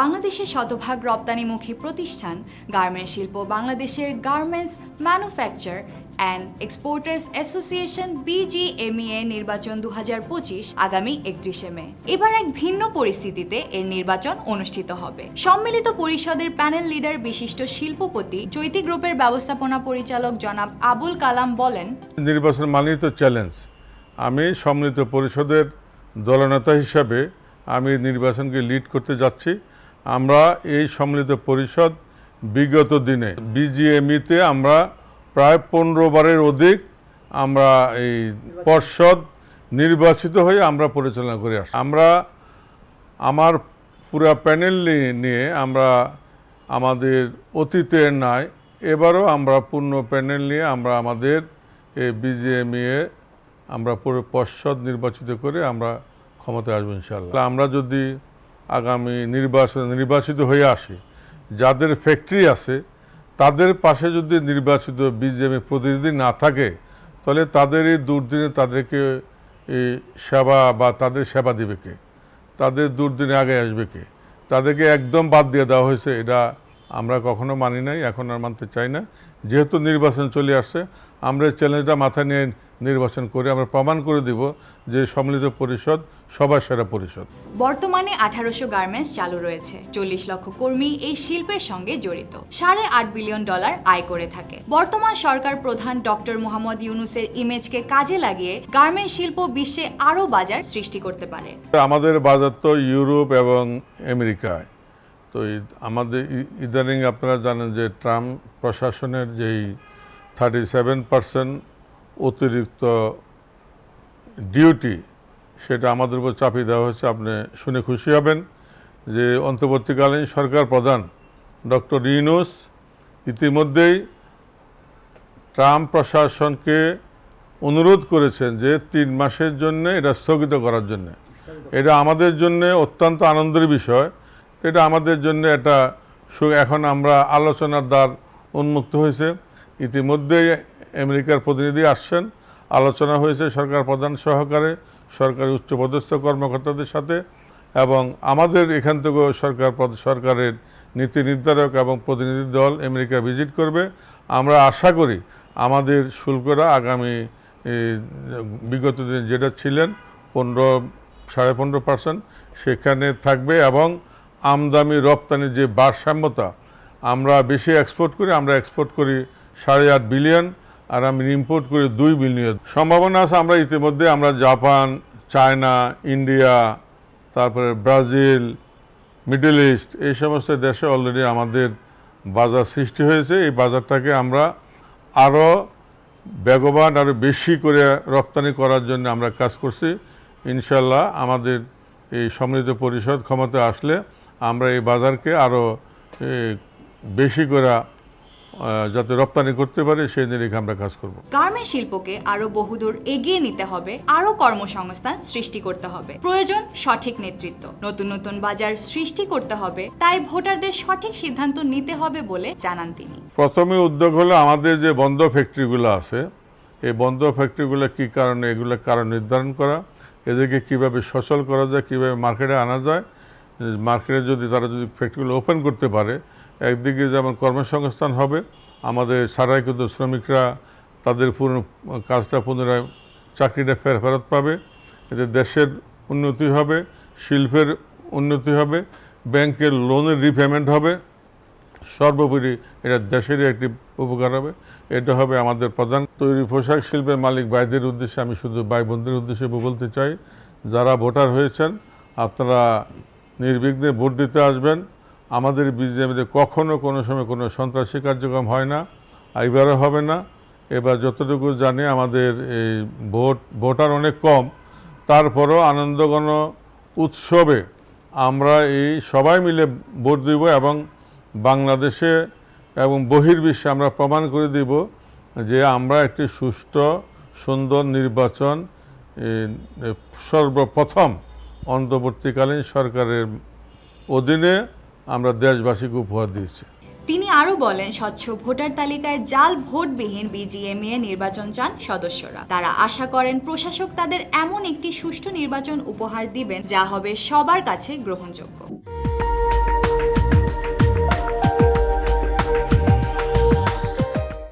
বাংলাদেশের শতভাগ রপ্তানিমুখী প্রতিষ্ঠান, গার্মেন্টস শিল্প, বাংলাদেশের garments manufacture and exporters association, BGMEA নির্বাচন দু হাজার পঁচিশ আগামী একত্রিশে মে। এবার এক ভিন্ন পরিস্থিতিতে এর নির্বাচন অনুষ্ঠিত হবে। সম্মিলিত পরিষদের প্যানেল লিডার বিশিষ্ট শিল্পপতি, চৈতি গ্রুপের ব্যবস্থাপনা পরিচালক জনাব আবুল কালাম বলেন, নির্বাচন মানেই তো চ্যালেঞ্জ আমি সম্মিলিত পরিষদের দলনেতা হিসাবে আমি নির্বাচনকে লিড করতে যাচ্ছি। আমরা এই সম্মিলিত পরিষদ বিগত দিনে বিজিএমইতে আমরা প্রায় পনেরো বারের অধিক আমরা এই পর্ষদ নির্বাচিত হয়ে আমরা পরিচালনা করে আসি আমরা আমার পুরা প্যানেল নিয়ে- নিয়ে আমরা আমাদের অতীতের নাই এবারও আমরা পূর্ণ প্যানেল নিয়ে আমরা আমাদের এই বিজিএমইএ আমরা পুরো পর্ষদ নির্বাচিত করে আমরা ক্ষমতায় আসব ইনশাল্লাহ আমরা যদি আগামী নির্বাচন নির্বাচিত হয়ে আসে। যাদের ফ্যাক্টরি আছে, তাদের পাশে যদি নির্বাচিত বিজেপি প্রতিনিধি না থাকে, তাহলে তাদের এই দুর্দিনে তাদেরকে এই সেবা বা তাদের সেবা দিবে কে? তাদের দুর্দিনে আগে আসবে কে? তাদেরকে একদম বাদ দিয়ে দেওয়া হয়েছে, এটা আমরা কখনো মানি নাই, এখন আর মানতে চাই না। যেহেতু নির্বাচন চলে আসছে, আমরা চ্যালেঞ্জটা মাথায় নিয়ে নির্বাচন করে আমরা প্রমাণ করে দিব যে সম্মিলিত পরিষদ সবার সেরা পরিষদ। বর্তমানে আঠারোশো গার্মেন্টস চালু রয়েছে। চল্লিশ লক্ষ কর্মী এই শিল্পের সঙ্গে জড়িত। সাড়ে আট বিলিয়ন ডলার আয় করে থাকে। বর্তমান সরকার প্রধান ডক্টর মোহাম্মদ ইউনুসের ইমেজকে কাজে লাগিয়ে গার্মেন্টস শিল্প বিশ্বে আরও বাজার সৃষ্টি করতে পারে। আমাদের বাজার তো ইউরোপ এবং আমেরিকায়। তো আমাদের ইদানিং আপনারা জানেন যে ট্রাম্প প্রশাসনের যেই থার্টি সেভেন পার্সেন্ট অতিরিক্ত ডিউটি সেটা আমাদের উপর চাপিয়ে দেওয়া হয়েছে। আপনি শুনে খুশি হবেন যে অন্তর্বর্তীকালীন সরকার প্রধান ডক্টর ইউনুস ইতিমধ্যেই ট্রাম্প প্রশাসনকে অনুরোধ করেছেন যে তিন মাসের জন্য এটা স্থগিত করার জন্য। এটা আমাদের জন্য অত্যন্ত আনন্দের বিষয়। এটা আমাদের জন্য এটা এখন আমরা আলোচনার দ্বার উন্মুক্ত হয়েছে। ইতিমধ্যেই আমেরিকার প্রতিনিধি আসছেন। আলোচনা হয়েছে সরকার প্রধান সহকারে, সরকারি উচ্চপদস্থ কর্মকর্তাদের সাথে এবং আমাদের এখান থেকেও সরকার সরকারের নীতি নির্ধারক এবং প্রতিনিধি দল আমেরিকা ভিজিট করবে। আমরা আশা করি আমাদের শুল্করা আগামী বিগত দিন যেটা ছিলেন পনেরো, সাড়ে পনেরো পার্সেন্ট সেখানে থাকবে এবং আমদানি, রপ্তানি যে ভারসাম্যতা আমরা বেশি এক্সপোর্ট করি, আমরা এক্সপোর্ট করি সাড়ে আট বিলিয়ন আর আমি ইম্পোর্ট করি দুই বিলিয়ন সম্ভাবনা আছে আমরা ইতিমধ্যে আমরা জাপান, চায়না, ইন্ডিয়া, তারপরে ব্রাজিল, মিডল ইস্ট এই সমস্ত দেশে অলরেডি আমাদের বাজার সৃষ্টি হয়েছে। এই বাজারটাকে আমরা আরও বেগবান আরও বেশি করে রপ্তানি করার জন্য আমরা কাজ করছি। ইনশাল্লাহ আমাদের এই সম্মিলিত পরিষদ ক্ষমতা আসলে আমরা এই বাজারকে আরও বেশি করে যাতে রপ্তানি করতে পারে সেই নিরিখে আমরা কাজ করব। গার্মেন্ট শিল্পকে আরও বহুদূর এগিয়ে নিতে হবে আরও কর্মসংস্থান সৃষ্টি করতে হবে। প্রয়োজন সঠিক নেতৃত্ব। নতুন নতুন বাজার সৃষ্টি করতে হবে তাই ভোটারদের সঠিক সিদ্ধান্ত নিতে হবে বলে জানান তিনি। প্রথমে উদ্যোগ হলো আমাদের যে বন্ধ ফ্যাক্টরিগুলো আছে এই বন্ধ ফ্যাক্টরিগুলো কী কারণে এগুলো কারণ নির্ধারণ করা এদেরকে কীভাবে সচল করা যায় কীভাবে মার্কেটে আনা যায় মার্কেটে যদি তারা যদি ফ্যাক্টরিগুলো ওপেন করতে পারে একদিকে যেমন কর্মসংস্থান হবে, আমাদের সারাই কিন্তু শ্রমিকরা তাদের পুরনো কাজটা পুনরায় চাকরিটা ফের ফেরত পাবে। এতে দেশের উন্নতি হবে, শিল্পের উন্নতি হবে, ব্যাংকের লোনের রিপেমেন্ট হবে, সর্বোপরি এটা দেশেরই একটি উপকার হবে। এটা হবে আমাদের প্রধান তৈরি পোশাক শিল্পের মালিক ভাইদের উদ্দেশ্যে আমি শুধু ভাই বোনদের উদ্দেশ্যে বলতে চাই, যারা ভোটার হয়েছেন, আপনারা নির্বিঘ্নে ভোট দিতে আসবেন। আমাদের বিজেপিতে কখনো কোনো সময় কোনো সন্ত্রাসী কার্যক্রম হয় না, এবারও হবে না। এবার যতটুকু জানি আমাদের এই ভোট, ভোটার অনেক কম। তারপরও আনন্দগণ উৎসবে আমরা এই সবাই মিলে ভোট দিব এবং বাংলাদেশে এবং বহির্বিশ্বে আমরা প্রমাণ করে দিব যে আমরা একটি সুষ্ঠু, সুন্দর নির্বাচন সর্বপ্রথম অন্তর্বর্তীকালীন সরকারের অধীনে আমরা দেশবাসীকে উপহার দিয়েছি। তিনি আরও বলেন, স্বচ্ছ ভোটার তালিকায় জাল ভোটবিহীন বিজিএমএ নির্বাচন চান সদস্যরা। তারা আশা করেন প্রশাসক তাদের এমন একটি সুষ্ঠু নির্বাচন উপহার দিবেন, যা হবে সবার কাছে গ্রহণযোগ্য।